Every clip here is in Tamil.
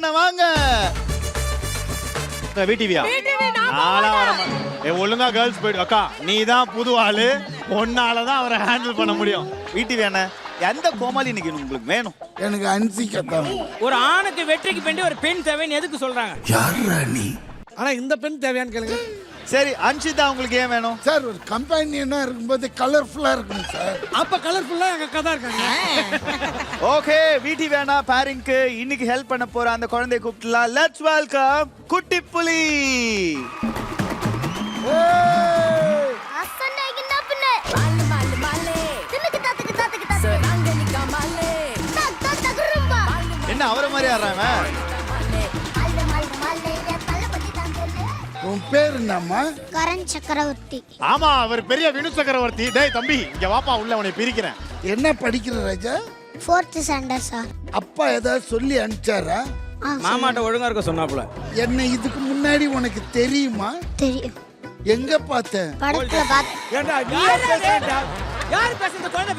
அண்ணா வாங்க. விடிவியா நாளா வர. ஏய், ஒழுங்கா கேர்ள்ஸ் போயிடு. அக்கா நீ தான் புது ஆளு. ஒன்னால தான் அவரை ஹேண்டில் பண்ண முடியும். விடிவி அண்ணா? எந்த கோமாளி இன்னைக்கு உங்களுக்கு வேணும்? எனக்கு அன்சிக்கத்தான் ஒரு ஆணுக்கு வெற்றிக்கு வேண்டி ஒரு பெண் தேவைன்னு எதுக்கு சொல்றாங்க? யாரா நீ? ஆனா இந்த பெண் தேவையான்னு கேளுங்க. சரி அன்ஷிதா உங்களுக்கு ஏன் வேணும்? சார் ஒரு கம்பெனினா இருக்கும்போது கலர்ஃபுல்லா இருக்கணும் சார். அப்ப கலர்ஃபுல்லா எங்க தான் இருக்காங்க. ஓகே வீட்டி வேணா பேரிங்க்கு இன்னைக்கு ஹெல்ப் பண்ண போற அந்த குழந்தைய கூப்பிடலாம் லெட்ஸ் வெல்கம் குட்டி புலி. என்ன அவரை மாதிரி ஆடுறாங்க உன் பேர் என்னம்மா? கரண் சக்கரவர்த்தி. ஆமா அவர் பெரிய வினு சக்கரவர்த்தி. டேய் தம்பி இங்க வாப்பா உள்ள உன்னை பிரிக்கிறேன். என்ன படிக்கிற ராஜா? ஃபோர்த்து ஸ்டாண்டர்ட் சார் அப்பா ஏதாவது சொல்லி அனுப்பிச்சாரா? மாமாட்ட ஒழுங்கா இருக்க சொன்னாப்புல. என்ன இதுக்கு முன்னாடி உனக்கு தெரியுமா? தெரியும். எங்க பார்த்த படத்துல பார்த்து ஏன்டா நீயே பேசுறா யாரு பேச இந்த குழந்தை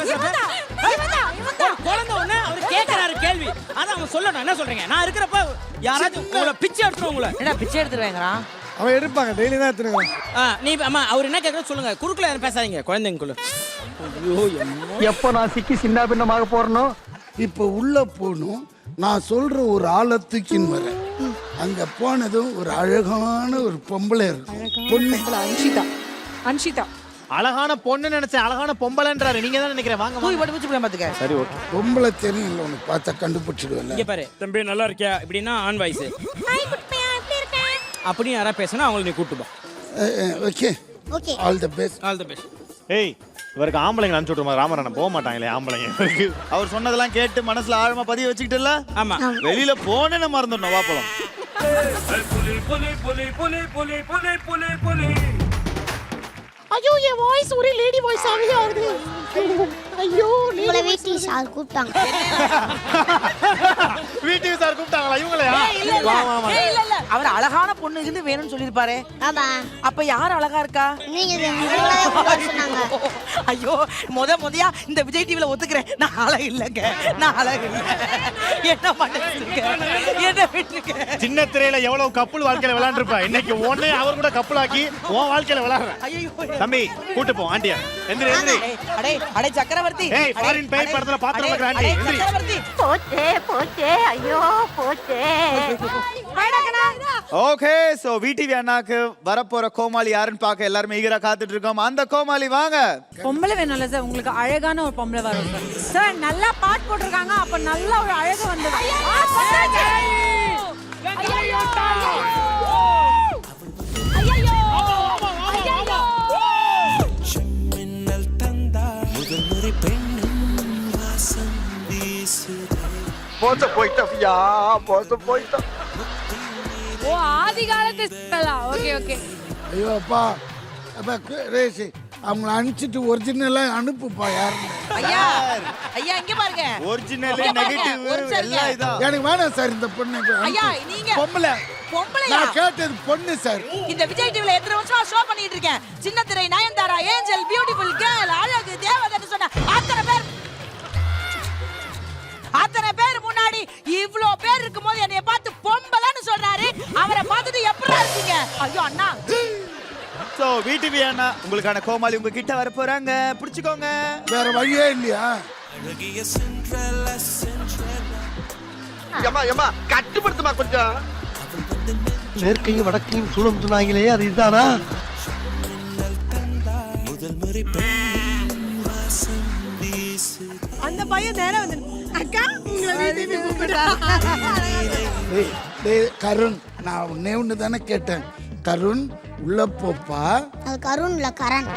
ஒரு குழந்தை ஒண்ணு அவர் கேக்குறாரு கேள்வி. அதான் அவன் சொல்லணும். என்ன சொல்றீங்க? நான் இருக்கிறப்ப யாராச்சும் உங்களை பிச்சை எடுத்துரும் உங்களை என்ன பிச்சை எடுத்துருவேங்கிறான்? அவன் எடுப்பாங்க டெய்லி தான் எடுத்துருக்கான் ஆ, நீ அம்மா அவர் என்ன கேட்கறது சொல்லுங்க. குறுக்குல யாரும் பேசாதீங்க குழந்தைங்களுக்குள்ள ஐயோ என்ன எப்போ நான் சிக்கி சின்ன பின்னமாக போறனோ? இப்போ உள்ள போகணும். நான் சொல்ற ஒரு ஆளை தூக்கின்னு வரேன் அங்க போனதும் ஒரு அழகான ஒரு பொம்பளை இருக்கும் பொண்ணு. அன்ஷிதா. அன்ஷிதா. அழகான பொண்ணு நினைச்சேன் அழகான பொம்பளைன்றாரு. நீங்க தான் நினைக்கிறேன். வாங்க தூய் பட்டு வச்சு பாத்துக்க. சரி ஓகே. பொம்பளை தெரியல உனக்கு பார்த்தா கண்டுபிடிச்சிடுவேன்ல. இங்க பாரு. தம்பி நல்லா இருக்கியா? இப்படின்னா ஆன் வாய்ஸ். அப்படின்னு யாரா பேசினா அவங்களை நீ கூட்டு போ. Okay. Okay. All the best all the best ஏய் இவருக்கு ஆம்பளைங்க அனுப்பிச்சு விட்டுருமா? ராமராணன் போக மாட்டாங்களே ஆம்பளைங்க இவருக்கு அவர் சொன்னதெல்லாம் கேட்டு மனசுல ஆழமா பதிய வச்சுக்கிட்டுல ஆமா. வெளியில போனேன்னு மறந்துடணும். வா போலாம். ஐயோ என் வாய்ஸ் ஒரே லேடி வாய்ஸ் ஆகவே ஆகுது ஐயோ உங்களை வீட்டில் சார் கூப்பிட்டாங்க. வீட்டுக்கு சார் கூப்பிட்டாங்களா? இவங்களையா? அவர் அழகான பொண்ணு இருந்து வேணும்னு சொல்லிருப்பாரு ஆமா. அப்ப யார் அழகா இருக்கா? நீங்க ஐயோ முத முதையா இந்த விஜய் டிவில ஒத்துக்கிறேன். நான் அழகு இல்லைங்க. நான் அழகு இல்ல. என்ன பண்ணிருக்க என்ன விட்டுருக்க சின்ன திரையில எவ்வளவு கப்பல் வாழ்க்கையில விளையாண்டுருப்பா? இன்னைக்கு உடனே அவர் கூட கப்பலாக்கி உன் வாழ்க்கையில விளையாடுறேன். ஐயோ தம்பி கூட்டு போ ஆண்டியா. எந்திரி எந்திரி. அடே அடே சக்கரவர்த்தி. ஏய், foreign பேய் படத்துல வைக்கிற ஆண்டி, எந்திரி. சக்கரவர்த்தி. போச்சே போச்சே ஐயோ போச்சே. ஓகே சோ விடிவி அண்ணாக்கு வரப்போற கோமாளி யாருன்னு பார்க்க எல்லாருமே ஈகரா காத்துட்டு இருக்கோம். அந்த கோமாளி வாங்க. பொம்பளை வேணும்ல சார் உங்களுக்கு அழகான ஒரு பொம்பளை வரும் சார். சார் நல்லா பாட்டு போட்டிருக்காங்க அப்ப நல்ல ஒரு அழகு வந்தது. மோச போயிட்டா மோச போயிட்டா ஓ ஆதி காலத்து ஓகே ஓகே. ஐயோ அப்பா. அப்பா ரேஷ் அவங்கள அனுப்பிச்சிட்டு ஒரிஜினலா அனுப்புப்பா யாருன்னு. ஐயா ஐயா இங்க பாருங்க. ஒரிஜினல் இங்க பாருங்க, நெகட்டிவ் ஒரு நிமிஷம் எல்லாம். இதான். எனக்கு வேணாம் சார் இந்த பொண்ணு ஐயா நீங்க பொம்பளை. பொம்பளையா? நான் கேட்டது பொண்ணு சார். இந்த விஜய் டிவில எத்தனை வருஷமா ஷோ பண்ணிட்டு இருக்கேன். சின்ன திரை நயன்தாரா ஏஞ்சல் பியூட்டிஃபுல் கேர்ள் அழகு தேவதைன்னு சொன்ன அத்தனை பேர் அத்தனை பேர் முன்னாடி இவ்ளோ பேர் இருக்கும்போது என்னைய பார்த்து பொம்பளைன்னு சொல்றாரு. அவரை பார்த்துட்டு எப்படி இருக்கீங்க? ஐயோ அண்ணா. சோ விடிவி அண்ணா உங்களுக்கான கோமாளி உங்க கிட்ட வர போறாங்க பிடிச்சுக்கோங்க. வேற வழியே இல்லையா? ஏமா ஏமா கட்டுப்படுத்துமா கொஞ்சம். மேற்கையும் வடக்கையும் சூழம் சொன்னாங்களே அது இதுதானா? அந்த பையன் நேரம் வந்து அக்கா டேய், கருண் நான் ஒன்னே ஒன்று தானே கேட்டேன். கருண் உள்ள போப்பா. அது கருண்ல கரண்.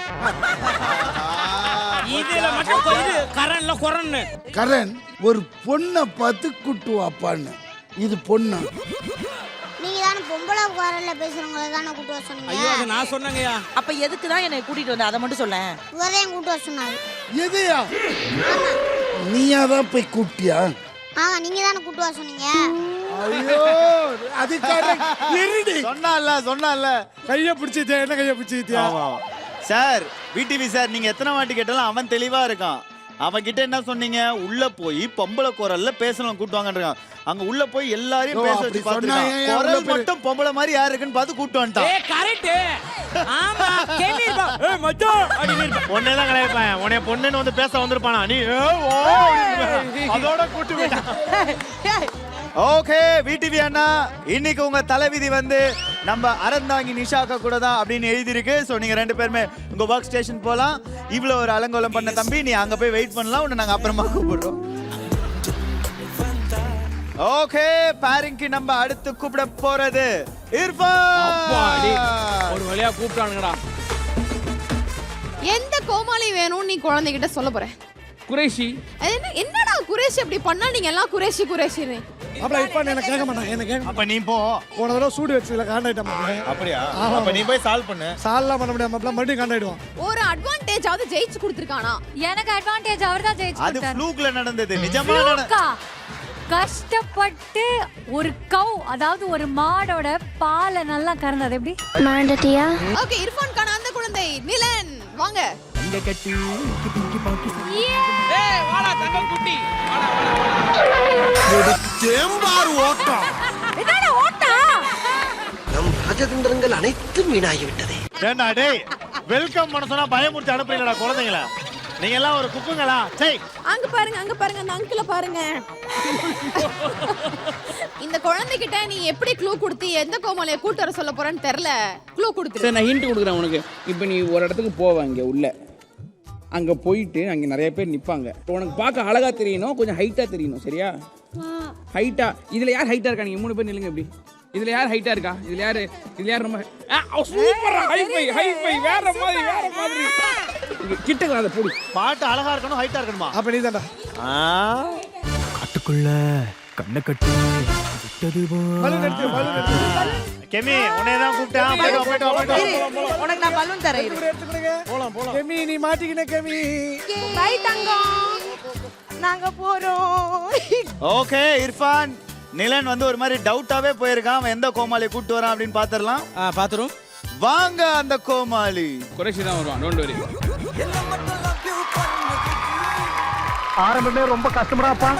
இதுல மட்டும் கொ- இது கரன்ல குரன்னு. கரண் ஒரு பொண்ணை பார்த்து கூட்டு வாப்பான்னு இது பொண்ணா? நீங்க தானே பொம்பளை குரல்ல பேசுறவங்களை தானே கூட்டு வர சொன்னீங்க? ஐயோ அது நான் சொன்னேங்கய்யா. அப்ப எதுக்கு தான் என்னை கூட்டிட்டு வந்த? அதை மட்டும் சொல்லேன். இவரையும் கூட்டு வர சொன்னாரு. எதையா? நீயா தான் போய் கூப்பிட்டியா? ஆமா நீங்க தானே கூட்டு வர சொன்னீங்க? ஐயோ அது கரெக்ட் இருடி. சொன்னால சொன்னால. கையை பிடிச்சிட்டியா என்ன கையை பிடிச்சிட்டியா. சார் விடிவி சார் நீங்க எத்தனை வாட்டி கேட்டாலும் அவன் தெளிவா இருக்கான். அவகிட்ட என்ன சொன்னீங்க? உள்ள போய் பொம்பளை குரல்ல பேசணும் கூட்டுவாங்கன்றாங்க அங்க உள்ள போய் எல்லாரையும் பேச அப்படி வச்சு குரல் மட்டும் பொம்பளை மாதிரி யாரு இருக்குன்னு பார்த்து கூட்டு வந்துட்டான். கரெக்ட் ஆமா ஏய் மச்சான். உன்னே தான் கலாய்ப்பேன். உன்னை பொண்ணுன்னு வந்து பேச வந்திருப்பானா? நீ ஏ, ஓ அப்படின்னு அதோட கூட்டு போயிட்டான். ஓகே விடிவி அண்ணா. இன்னைக்கு உங்க தலைவிதி வந்து நம்ம அறந்தாங்கி நிஷாக்கா கூட தான் அப்படின்னு எழுதியிருக்கு. ஸோ நீங்க ரெண்டு பேருமே உங்க ஒர்க் ஸ்டேஷன் போலாம். இவ்வளோ ஒரு அலங்கோலம் பண்ண தம்பி நீ அங்க போய் வெயிட் பண்ணலாம். உன்னை நாங்க அப்புறமா கூப்பிடுறோம். ஓகே பாரிங்க்கு நம்ம அடுத்து கூப்பிட போறது. அப்பாடி. இர்ஃபான் ஒரு வழியா கூப்பிட்டானுங்கடா. எந்த கோமாளி வேணும்னு நீ குழந்தைகிட்ட சொல்ல போற? குறைஷி. என்னடா குரேஷ் இப்படி பண்ணா நீங்க எல்லாம் குரேஷி குரேஷின்னு அப்பல இப்ப என்ன கேட்க மாட்டான் என்ன கேட்க அப்ப நீ போ. போன தடவை சூடு வச்சதுல மாப்பிள்ள அப்படியா? அப்ப நீ போய் சால்வ் பண்ணு. சால்லாம் பண்ண முடியாம மாப்பிள்ள மறுபடியும் காண்டாயிடுவான். ஒரு அட்வான்டேஜ் ஆவது ஜெயிச்சு கொடுத்துருக்கானா? எனக்கு அட்வான்டேஜ் அவர் தான் ஜெயிச்சு அது. ஃப்ளூக்ல நடந்தது நிஜமா? கஷ்டப்பட்டு ஒரு கவ் அதாவது ஒரு மாடோட பாலை நல்லா கறந்தது எப்படி? மாண்டட்டியா? ஓகே இர்ஃபான் கான அந்த குழந்தை நிலன் வாங்க. ஏய் வாடா தங்க குட்டி. வாடா தேம்பார் ஓட்டம் நம் ராஜதந்திரங்கள் அனைத்தும் வீணாகிவிட்டதே. ஏண்டா டேய் வெல்கம் சொன்னா பயமுறுத்தி அனுப்புறீங்களா குழந்தைங்கள? நீங்க எல்லாம் ஒரு குக்குங்களா? சரி அங்க பாருங்க அங்க பாருங்க அந்த அங்கிள பாருங்க. இந்த குழந்தைகிட்ட நீ எப்படி க்ளூ கொடுத்து எந்த கோமாளியை கூட்டு வர சொல்ல போறேன்னு தெரியல. க்ளூ கொடுத்துரு சரி நான் ஹிண்ட் கொடுக்குறேன் உனக்கு. இப்போ நீ ஒரு இடத்துக்கு போவ இங்கே உள்ள. அங்கே போயிட்டு அங்கே நிறைய பேர் நிற்பாங்க உனக்கு பார்க்க அழகா தெரியணும் கொஞ்சம் ஹைட்டாக தெரியணும் சரியா? ஹைட்டா இதில் யார் ஹைட்டாக இருக்கா நீங்கள் மூணு பேர் நில்லுங்க இப்படி. இதில் யார் ஹைட்டாக இருக்கா? இதில் யார் இதில் யார் ரொம்ப சூப்பரா ஹைஃபை ஹைஃபை வேற மாதிரி வேற மாதிரி. இங்க கிட்ட அதை போடு. பாட்டு அழகா இருக்கணும் ஹைட்டா இருக்கணுமா? அப்ப நீ தான்டா காட்டுக்குள்ள கண்ணை கட்டி விட்டது கெமி உன்னை தான் கூப்பிட்டேன். போயிட்டு வா, போயிட்டு வா, போயிட்டு வா. உனக்கு நான் பலூன் தரேன் இரு. எடுத்துக்கிடுங்க போலாம் போலாம். கெமி நீ மாட்டிக்கின கெமி. பை தங்கம். நாங்க போறோம். ஓகே இர்ஃபான். நிலன் வந்து ஒரு மாதிரி டவுட்டாவே போயிருக்கான். அவன் எந்த கோமாளியை கூட்டு வரான் அப்படின்னு பாத்துரலாம் ஆ பார்த்துரும் வாங்க அந்த கோமாளி. குறைச்சி தான் வருவான். டோன்ட் வரி ஆரம்பமே ரொம்ப கஷ்டமடாப்பா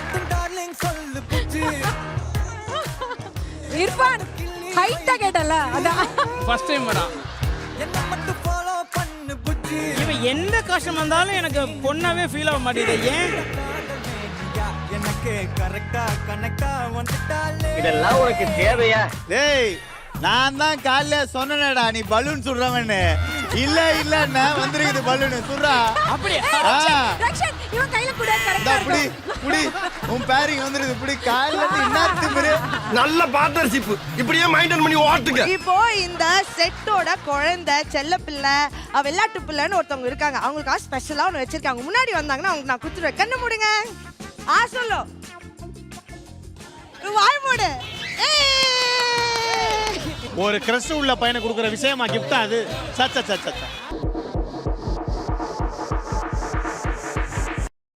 இர்ஃபான் ஹைட்டா கேட்டல அதான். ஃபர்ஸ்ட் டைம் வரா இவன் எந்த கஷ்டம் வந்தாலும் எனக்கு பொண்ணாவே ஃபீல் ஆக மாட்டேங்குது. ஏன்? இதெல்லாம் உனக்கு தேவையா? டேய் நான் தான் காலைல சொன்னேனடா நீ பலூன் சுடுறவன்னு. இல்ல இல்லன்னா வந்திருக்குது பலூன். சுடுறா. அப்படியே? இவன் கையில புடி புடி. உன் பேரிங் வந்துருக்குது புடி. காலையில இருந்து என்ன திமிரு நல்ல பார்ட்னர்ஷிப் இப்படியே மைண்டன் பண்ணி ஓட்டுங்க. இப்போ இந்த செட்டோட குழந்தை செல்ல பிள்ளை வெள்ளாட்டு பிள்ளைன்னு ஒருத்தவங்க இருக்காங்க. அவங்களுக்காக ஸ்பெஷலா ஒன்று வச்சிருக்காங்க. முன்னாடி வந்தாங்கன்னா அவங்களுக்கு நான் கொடுத்துருவேன் கண்ணு மூடுங்க. ஆ சொல்லு. வாய் மூடு. ஒரு கிரஷ் உள்ள பையனை கொடுக்குற விஷயமா கிஃப்ட் அது? சச்ச சச்ச சச்ச.